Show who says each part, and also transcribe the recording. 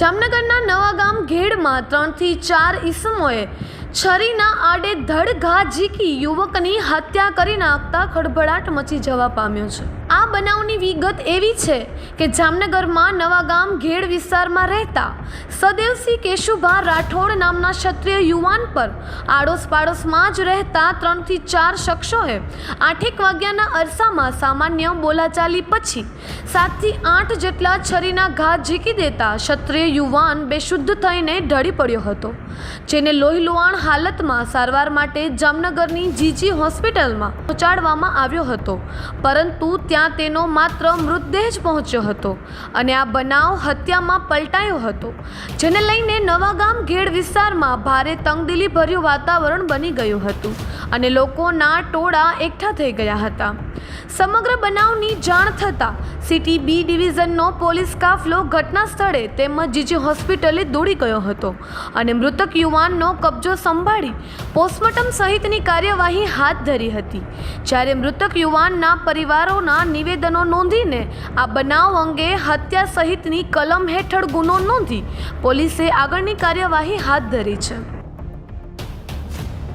Speaker 1: જામનગરના નવાગામ ઘેડમાં ત્રણથી ચાર ઈસમોએ છરીના આડે ધડ ઘા ઝીકી યુવકની હત્યા કરી નાખતા ખળભળાટ મચી જવા પામ્યો છે. આ બનાવની વિગત એવી છે કે જામનગરમાં નવાગામ ઘેડ વિસ્તારમાં રહેતા સદેવસિંહ કેશુભા રાઠોડ નામના ક્ષત્રિય યુવાન પર આડોશ પાડોશમાં જ રહેતા ત્રણથી ચાર શખ્સોએ આઠેક વાગ્યાના અરસામાં સામાન્ય બોલાચાલી પછી સાતથી આઠ જેટલા છરીના ઘા ઝીકી દેતા ક્ષત્રિય યુવાન બેશુદ્ધ થઈને ઢળી પડ્યો હતો, જેને લોહીલુહાણ હાલતમાં સારવાર માટે જામનગરની જીજી હોસ્પિટલમાં પહોંચાડવામાં આવ્યો હતો. પરંતુ ત્યાં તેનો માત્ર મૃતદેહ જ પહોંચ્યો હતો અને આ બનાવ હત્યામાં પલટાયો હતો, જેને લઈને નવાગામ ઘેડ વિસ્તારમાં ભારે તંગદિલી ભર્યું વાતાવરણ બની ગયું હતું. અને લોકોના ટોળા એકઠા થઈ ગયા હતા. સમગ્ર બનાવની જાણ થતાં સિટી બી ડિવિઝનનો પોલીસ કાફલો ઘટના સ્થળે તેમજ જીજી હોસ્પિટલે દોડી ગયો હતો અને મૃતક યુવાનનો કબજો સંભાળી પોસ્ટમોર્ટમ સહિતની કાર્યવાહી હાથ ધરી હતી. જ્યારે મૃતક યુવાનના પરિવારોના નિવેદનો નોંધીને આ બનાવ અંગે હત્યા સહિતની કલમ હેઠળ ગુનો નોંધી પોલીસે આગળની કાર્યવાહી હાથ ધરી છે.